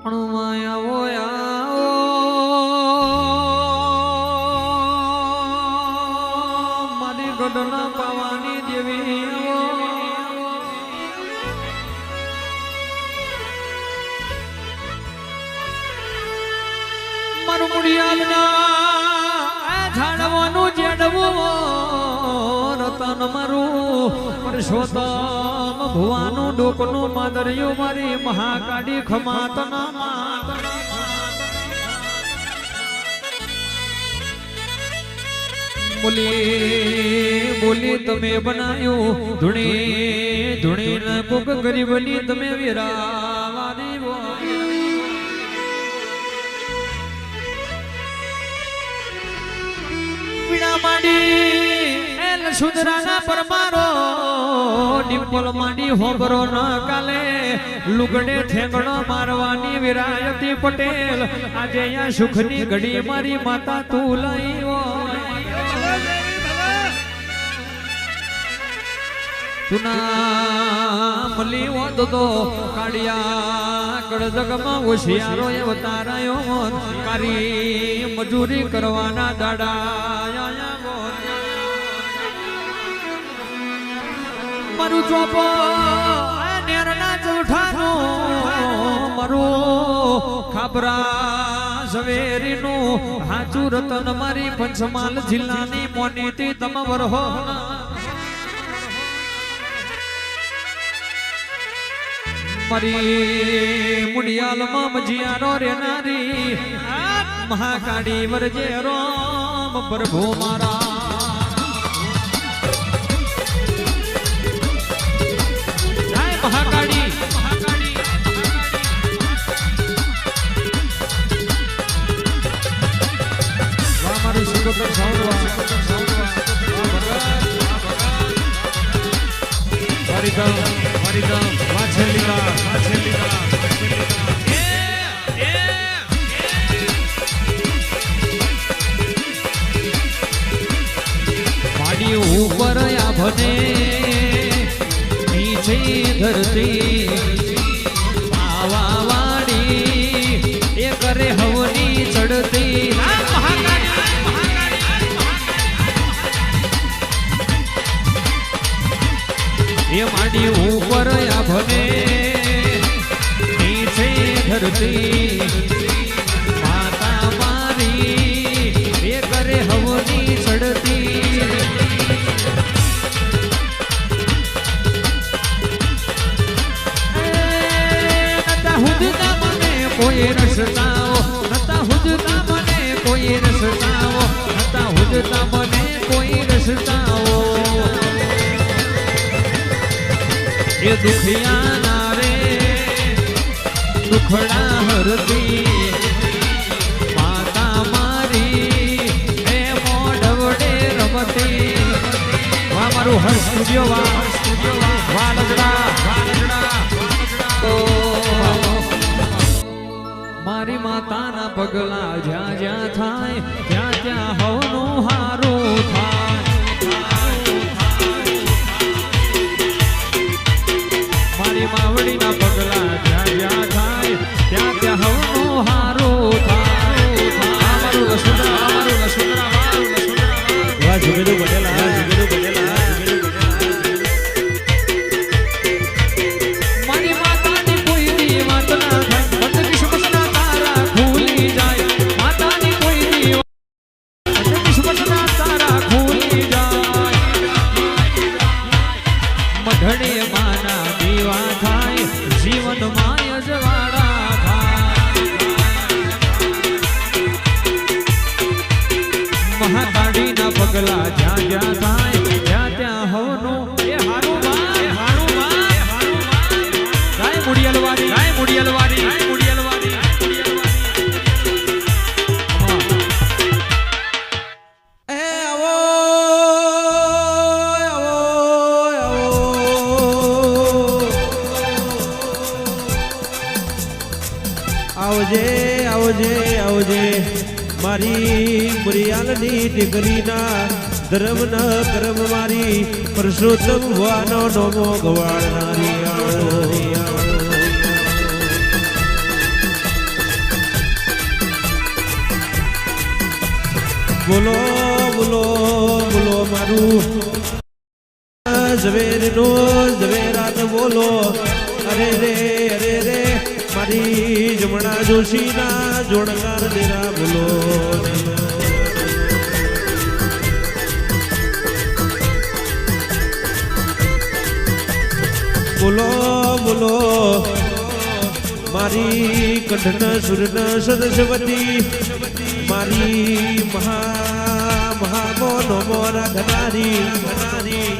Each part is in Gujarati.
પણ માયાવો આવો મારી ગઢના પાવાની દેવી મારું મુડિયાલના ઝાડવાનું જેડવું રતન મારું પરસોત્તમ ભુવાનું ડોકનું માદરિયું મારી મહાકાડી ખમાતના માતના. બોલી બોલી તમે બનાવ્યું ધૂણી ધૂણી ના કોક ગરીબની તમે વિરાવાની વીણા માંડી સુધરાના પરમારો, ડિમ્પલ માંડી હોબરો ન કાલે, લુગડે ઠેંગણો મારવાની વિરાયતી પટેલ. આજે અહીંયા સુખની ઘડી મારી માતા તું લઈ મલી હોત તો કાળિયા કળજગમાં હોશિયારો એ તારાયો કારી મજૂરી કરવાના દાડા મારું ચોપો નેરના ચૌઠાનો મારું. ખાબરા ઝવેરીનું હાચું રતન મારી પંચમહાલ જિલ્લાની મોનીતી તમ વરહો મારી મુડિયાલમાં મજિયારો રે નારી મહાકાળી વરજે રોમ પ્રભુ મારા. ધરતી આવા વાડી એ કરે હવની ચડતી એ માડી ઉપર આભને નીચે ધરતી. માતા મારી એ કરે હવની કોઈ રસતાઓ હતા હુજતા મને કોઈ રસતાઓ હતા હુજતા મને કોઈ રસતાઓ એ દુખિયાના રે દુખડા હરતી માતા મારી એ મોઢવડે રમતી વાહ મારું હર સ્ટુડિયો વાહ વાહ લગડા વાલજડા વાલજડા મારી માતાના પગલા જ્યાં જ્યાં થાય ત્યાં ત્યાં હવનું હારું દીકરીના ધર્મ ન કર્મ મારી પુરુષોત્તમ ભવાનો નોમો ગવાડનારી બોલો બોલો બોલો મારું. ઝવેર નો ઝવેરાત બોલો. અરે રે અરે રે, મારી જમણા જોશીના જોડકાર દેરા બોલો. બોલો બોલો. મારી કંઠન સુરન સરસ્વતી, મારી મહા મહામો નમો રાખનારી ઘનારી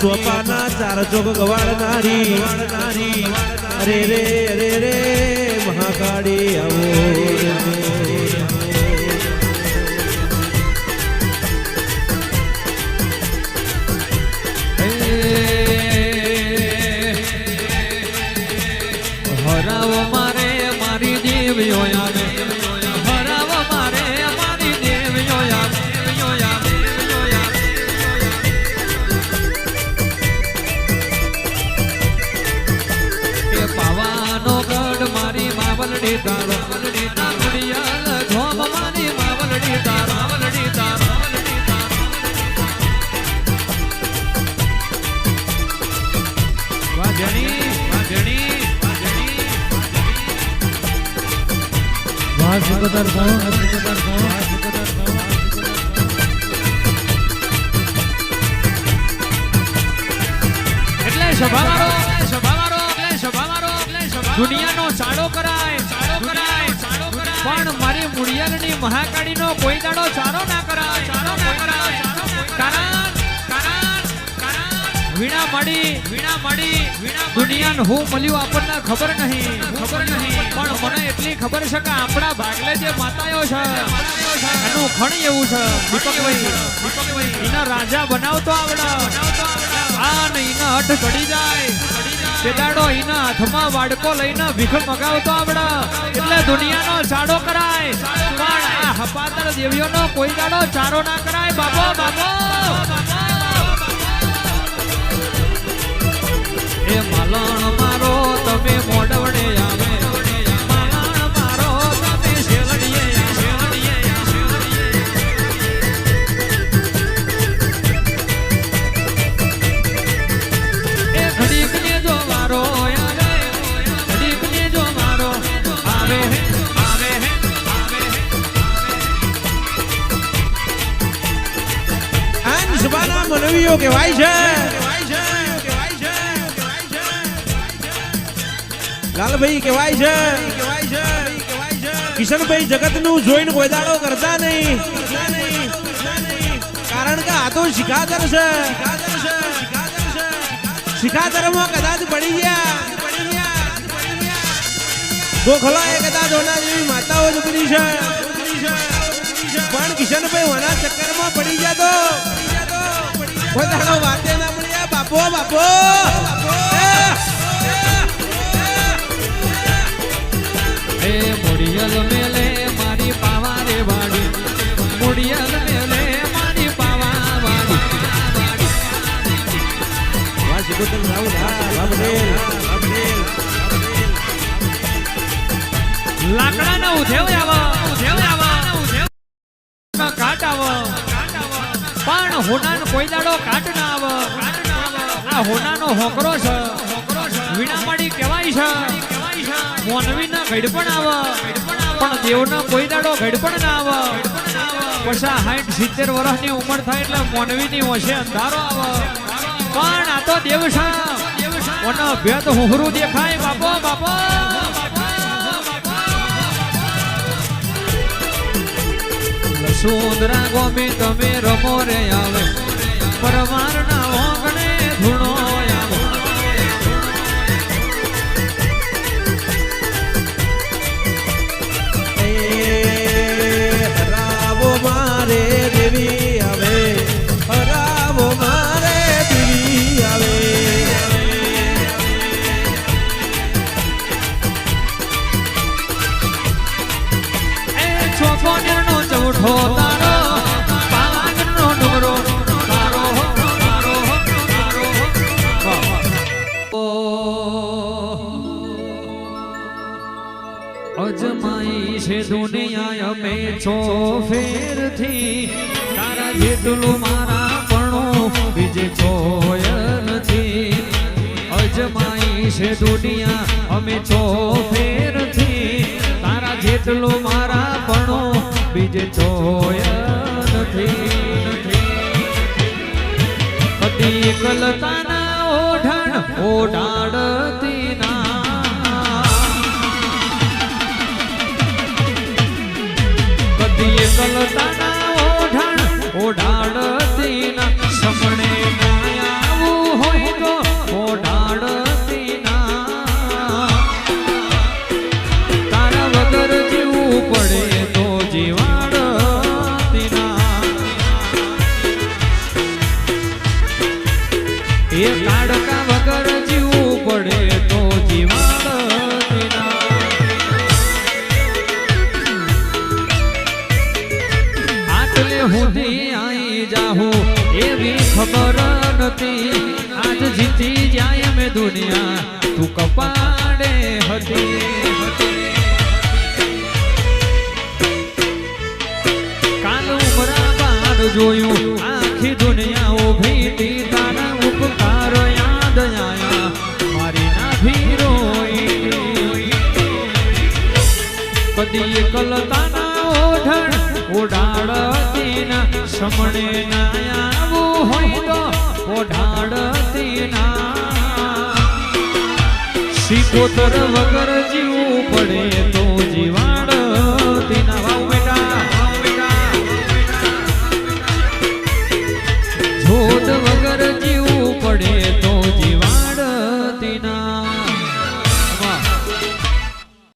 ચોપાના ચાર ચોક ગવાડનારી. અરે રે અરે રે, મહાકાળી આવો હરાવ સિકંદર કહો સિકંદર કહો સિકંદર કહો એટલે સભાવાળો સભાવાળો એટલે એટલે સભા દુનિયાનો સાડો કરાય પણ મારી મુડિયારની મહાકાળીનો કોઈ દાડો સારો ના કરાય. વીણા મળી વીણા મળી વીણા દુનિયાને હું મળ્યું આપણને ખબર નહીં. ખબર નહીં. પણ મને એટલી ખબર છે કે આપણા ભાગલે જે માતાઓ છે એનું ખણ એવું છે. દીપકભાઈ દીપકભાઈ એના રાજા બનાવતો આવડે. આ ને એના હઠ ચડી જાય. પેદાડો એના હાથમાં વાડકો લઈને ભીખ મગાવતો આવડે. એટલે દુનિયાનો ચાડો કરાય. પણ આ હપાતર દેવીઓનો કોઈ દાડો ચારો ના કરાય. બાબો બાબો. એ માલણ મારો તમે મોડવડે આવે માલણ મારો તમે શેલડીએ શેલડીએ શેલડીએ એ ઘડીક ને જો મારો આવે ઘડીક ને જો મારો આવે આવે આવે આન સભાના મનવીઓ કહેવાય છે. લાલભાઈ કહેવાય છે. કિશનભાઈ જગતનું જોઈને કોઈ કરતા નહીં. કારણ કે આ તો શિખાતર છે. શિખાતરમાં કદાચ પડી ગયા. ગોખલા એ કદાચ ઓના જેવી માતાઓ પડી છે. પણ કિશનભાઈ ઓના ચક્કરમાં પડી ગયા તો. કોઈ વાતે ના પડી બાપો બાપો. એ મુડિયલ મેલે મારી પાવા રે વાડી. મુડિયલ મેલે મારી પાવા વાડી. વાહ સિકોતર રાવ હા બાબરેલ બાબરેલ લાકડાના ઉધેવ આવા ઉધેવ આવા. ઉધેવ કાટ આવ પણ હોનાન કોઈ દાડો કાટ ના આવ. આ હોનાનો હોકરો છે. વીણામાડી કહેવાય છે. મોનવીના ના ઘડ પણ દેવના કોઈ દાડો ઘડપણ ના આવ. પછા સાઠ સિત્તેર વર્ષની ઉંમર થાય એટલે મોનવીની ઓછે અંધારો આવે. પણ આ તો દેવ છે ઓનો ભેદ હુહરું દેખાય. બાપો બાપો. સુંદરા ગોમી તમે રમો રે આવે. પરમાર છે દુનિયા અમે છો ફેરથી. તારા જેટલું મારા પણો બીજે કોઈ નથી. અજમાઈ છે દુનિયા અમે છો ફેરથી. તારા જેટલું મારા પણો બીજે કોઈ નથી. કદી કલતાના ઓઢણ ઓઢાડતી કદી કલતાના ઓઢણ ઓઢાડતી ના સમણે આવું હોય તો ઓઢાડતી એ કાડકા વગર ખબર નથી આજ જીતી જાય મેં દુનિયા તું કપાડે હતી કાલ ઉમરા બાર જોયું આખી દુનિયા ઊભી હતી તારા ઉપકાર યાદ આયા મારી નાભી રોઈ કદી કલતાના ઓઢણ ઓઢાડતી ના સમણે ના કોતર વગર જીવું પડે